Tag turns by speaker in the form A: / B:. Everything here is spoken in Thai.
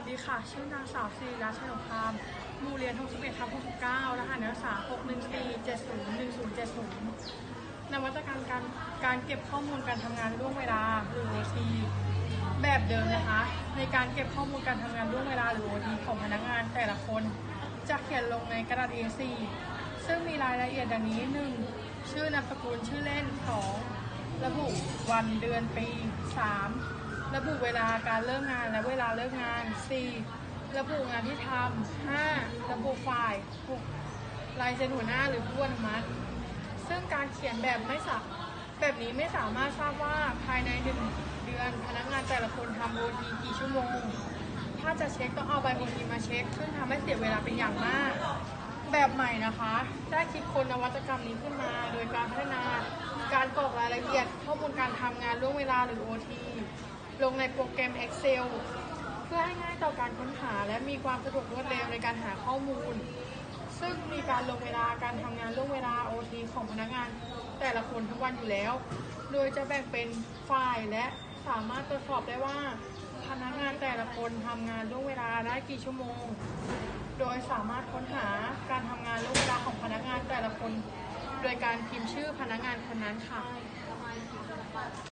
A: วัสดีค่ะ ชื่อนางสาวศิริรัตน์ชนกคามมูเรียน61ทับ69รหัสนักศึกษา614 70 1070 นวัตกรรมการการเก็บข้อมูลการทำงานล่วงเวลาหรือ OT แบบเดิมนะคะ ในการเก็บข้อมูลการทำงานล่วงเวลาหรือ OT ของพนักงานแต่ละคน จะเขียนลงในกระดาษ A4 ซึ่งมีรายละเอียดดังนี้ 1. ชื่อนามสกุลชื่อเล่น 2. ระบุวันเดือนปี 3. ระบุเวลาการเริ่มงานและเวลาเลิกงาน 4. ระบุงานที่ทำ 5. ระบุฝ่าย 6. ลายเซ็นหัวหน้าหรือผู้อนุมัติ ซึ่งการเขียนแบบไม่สับแบบนี้ไม่สามารถทราบว่าภายในหนึ่งเดือนพนักงานแต่ละคนทำโอทีกี่ชั่วโมง ถ้าจะเช็คต้องเอาใบโอทีมาเช็ค ซึ่งทำให้เสียเวลาเป็นอย่างมาก แบบใหม่นะคะ ได้คิดคนนวัตกรรมนี้ขึ้นมา โดยการพัฒนาการกรอกรายละเอียดข้อมูลการทำงานล่วงเวลาหรือ OT ลงในโปรแกรม Excel เพื่อให้ง่ายต่อการค้นหาและมีความสะดวกรวดเร็วในการหาข้อมูล ซึ่งมีการลงเวลาการทำงานล่วงเวลา OT ของพนักงานแต่ละคนทุกวันอยู่แล้ว โดยจะแบ่งเป็นฝ่ายและสามารถตรวจสอบได้ว่าพนักงานแต่ละคนทำงานล่วงเวลาได้กี่ชั่วโมง โดยสามารถค้นหาการทำงานล่วงเวลาของพนักงานแต่ละคน โดยการพิมพ์ชื่อพนักงานคนนั้นค่ะ